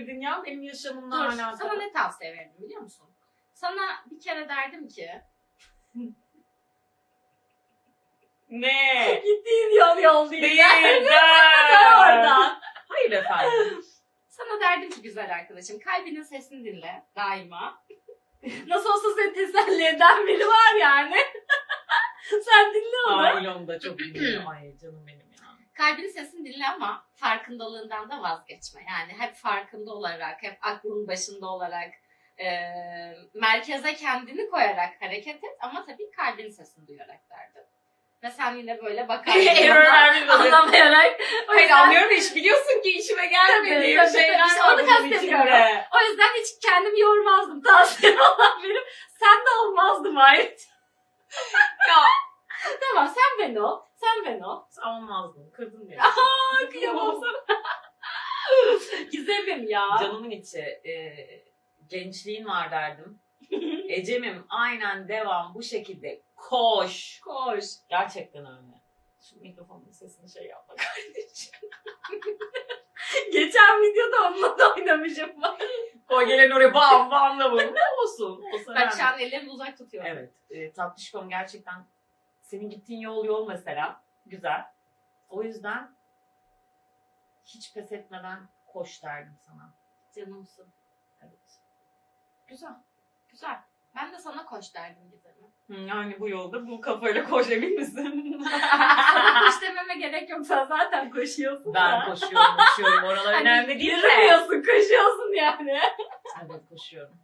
girdin ya benim yaşamımla Dur, alakalı? sana ne tavsiye verirdim biliyor musun? Sana bir kere derdim ki Ne? gittiğin yol yol Değil. değil. de. oradan. Hayır efendim. Sana derdim ki güzel arkadaşım kalbinin sesini dinle daima. Nasıl olsa seni teselli eden biri var yani. Sen dinle onu. Ailem da çok iyi. Ay canım benim ya. Kalbinin sesini dinle ama farkındalığından da vazgeçme. Yani hep farkında olarak, hep aklın başında olarak, e, merkeze kendini koyarak hareket et ama tabii kalbin sesini duyarak derdim. Ve sen yine böyle bakarsın Error anlamayarak. O yüzden, anlıyorum hiç biliyorsun ki işime gelmediğim Tabii, tabii, şeyler. İşte onu kastediyorum. o yüzden hiç kendimi yormazdım. Tavsiye olan benim. Sen de olmazdım ait. Ya tamam sen ben ol. Sen ben ol. olmazdım. Kırdın beni. Aa kıyamam sana. Gizemim ya. Canımın içi. E, gençliğin var derdim. Ecem'im aynen devam bu şekilde koş. Koş. Gerçekten öyle. Şu mikrofonun sesini şey yapma kardeşim. Geçen videoda onunla da oynamışım. O gelen oraya bam bamla vurur. Ne olsun. olsa Ben şu an ellerimi uzak tutuyorum. Evet. E, tatlışkom gerçekten senin gittiğin yol yol mesela. Güzel. O yüzden hiç pes etmeden koş derdim sana. Canımsın. Evet. Güzel. Güzel. Ben de sana koş derdim Gizem'e. Hı, Yani bu yolda bu kafayla koş emin misin? sana koş dememe gerek yok. Sen zaten koşuyorsun ben da. koşuyorum, koşuyorum. Oralar Hani önemli değil de. Yürümüyorsun, koşuyorsun yani. Evet koşuyorum.